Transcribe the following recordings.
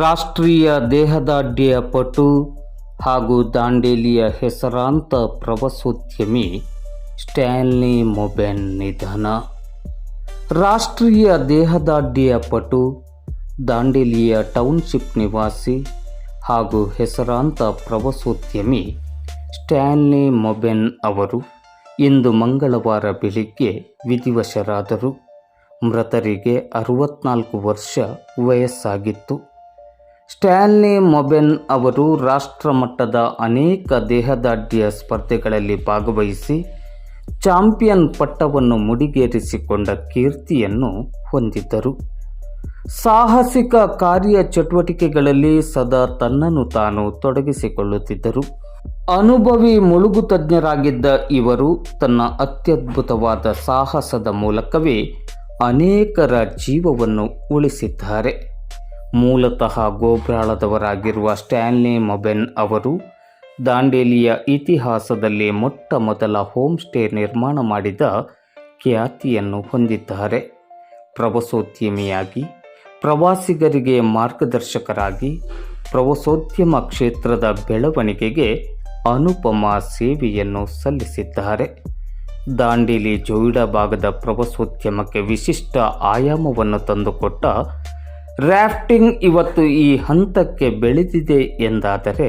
ರಾಷ್ಟ್ರೀಯ ದೇಹದಾಢ್ಯ ಪಟು ಹಾಗೂ ದಾಂಡೇಲಿಯ ಹೆಸರಾಂತ ಪ್ರವಾಸೋದ್ಯಮಿ ಸ್ಟ್ಯಾನ್ಲಿ ಮೊಬೆನ್ ನಿಧನ. ರಾಷ್ಟ್ರೀಯ ದೇಹದಾಢ್ಯ ಪಟು, ದಾಂಡೇಲಿಯ ಟೌನ್ಶಿಪ್ ನಿವಾಸಿ ಹಾಗೂ ಹೆಸರಾಂತ ಪ್ರವಾಸೋದ್ಯಮಿ ಸ್ಟ್ಯಾನ್ಲಿ ಮೊಬೆನ್ ಅವರು ಇಂದು ಮಂಗಳವಾರ ಬೆಳಿಗ್ಗೆ ವಿಧಿವಶರಾದರು. ಮೃತರಿಗೆ ಅರವತ್ನಾಲ್ಕು ವರ್ಷ ವಯಸ್ಸಾಗಿತ್ತು. ಸ್ಟ್ಯಾನ್ಲಿ ಮೊಬೆನ್ ಅವರು ರಾಷ್ಟ್ರಮಟ್ಟದ ಅನೇಕ ದೇಹದಾಢ್ಯ ಸ್ಪರ್ಧೆಗಳಲ್ಲಿ ಭಾಗವಹಿಸಿ ಚಾಂಪಿಯನ್ ಪಟ್ಟವನ್ನು ಮುಡಿಗೇರಿಸಿಕೊಂಡ ಕೀರ್ತಿಯನ್ನು ಹೊಂದಿದ್ದರು. ಸಾಹಸಿಕ ಕಾರ್ಯ ಚಟುವಟಿಕೆಗಳಲ್ಲಿ ಸದಾ ತನ್ನನ್ನು ತಾನು ತೊಡಗಿಸಿಕೊಳ್ಳುತ್ತಿದ್ದರು. ಅನುಭವಿ ಮುಳುಗು ತಜ್ಞರಾಗಿದ್ದ ಇವರು ತನ್ನ ಅತ್ಯದ್ಭುತವಾದ ಸಾಹಸದ ಮೂಲಕವೇ ಅನೇಕರ ಜೀವವನ್ನು ಉಳಿಸಿದ್ದಾರೆ. ಮೂಲತಃ ಗೋಬ್ರಾಳದವರಾಗಿರುವ ಸ್ಟ್ಯಾನ್ಲಿ ಮೊಬೆನ್ ಅವರು ದಾಂಡೇಲಿಯ ಇತಿಹಾಸದಲ್ಲಿ ಮೊಟ್ಟ ಮೊದಲ ಹೋಮ್ ಸ್ಟೇ ನಿರ್ಮಾಣ ಮಾಡಿದ ಖ್ಯಾತಿಯನ್ನು ಹೊಂದಿದ್ದಾರೆ. ಪ್ರವಾಸೋದ್ಯಮಿಯಾಗಿ, ಪ್ರವಾಸಿಗರಿಗೆ ಮಾರ್ಗದರ್ಶಕರಾಗಿ, ಪ್ರವಾಸೋದ್ಯಮ ಕ್ಷೇತ್ರದ ಬೆಳವಣಿಗೆಗೆ ಅನುಪಮ ಸೇವೆಯನ್ನು ಸಲ್ಲಿಸಿದ್ದಾರೆ. ದಾಂಡೇಲಿ ಜೋಯಿಡಾ ಭಾಗದ ಪ್ರವಾಸೋದ್ಯಮಕ್ಕೆ ವಿಶಿಷ್ಟ ಆಯಾಮವನ್ನು ತಂದುಕೊಟ್ಟ ರ್ಯಾಫ್ಟಿಂಗ್ ಇವತ್ತು ಈ ಹಂತಕ್ಕೆ ಬೆಳೆದಿದೆ ಎಂದಾದರೆ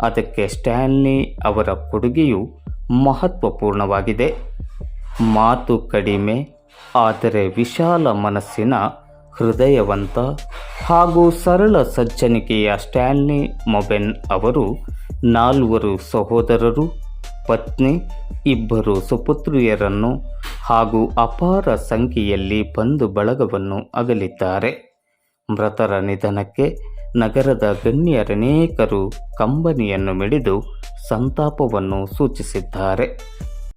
ಅದಕ್ಕೆ ಸ್ಟ್ಯಾನ್ಲಿ ಅವರ ಕೊಡುಗೆಯು ಮಹತ್ವಪೂರ್ಣವಾಗಿದೆ. ಮಾತು ಕಡಿಮೆ, ಆದರೆ ವಿಶಾಲ ಮನಸ್ಸಿನ, ಹೃದಯವಂತ ಹಾಗೂ ಸರಳ ಸಜ್ಜನಿಕೆಯ ಸ್ಟ್ಯಾನ್ಲಿ ಮೊಬೆನ್ ಅವರು ನಾಲ್ವರು ಸಹೋದರರು, ಪತ್ನಿ, ಇಬ್ಬರು ಸುಪುತ್ರಿಯರನ್ನು ಹಾಗೂ ಅಪಾರ ಸಂಖ್ಯೆಯಲ್ಲಿ ಬಂಧು ಬಳಗವನ್ನು ಅಗಲಿದ್ದಾರೆ. ಮೃತರ ನಿಧನಕ್ಕೆ ನಗರದ ಗಣ್ಯರನೇಕರು ಕಂಬನಿಯನ್ನು ಮಿಡಿದು ಸಂತಾಪವನ್ನು ಸೂಚಿಸಿದ್ದಾರೆ.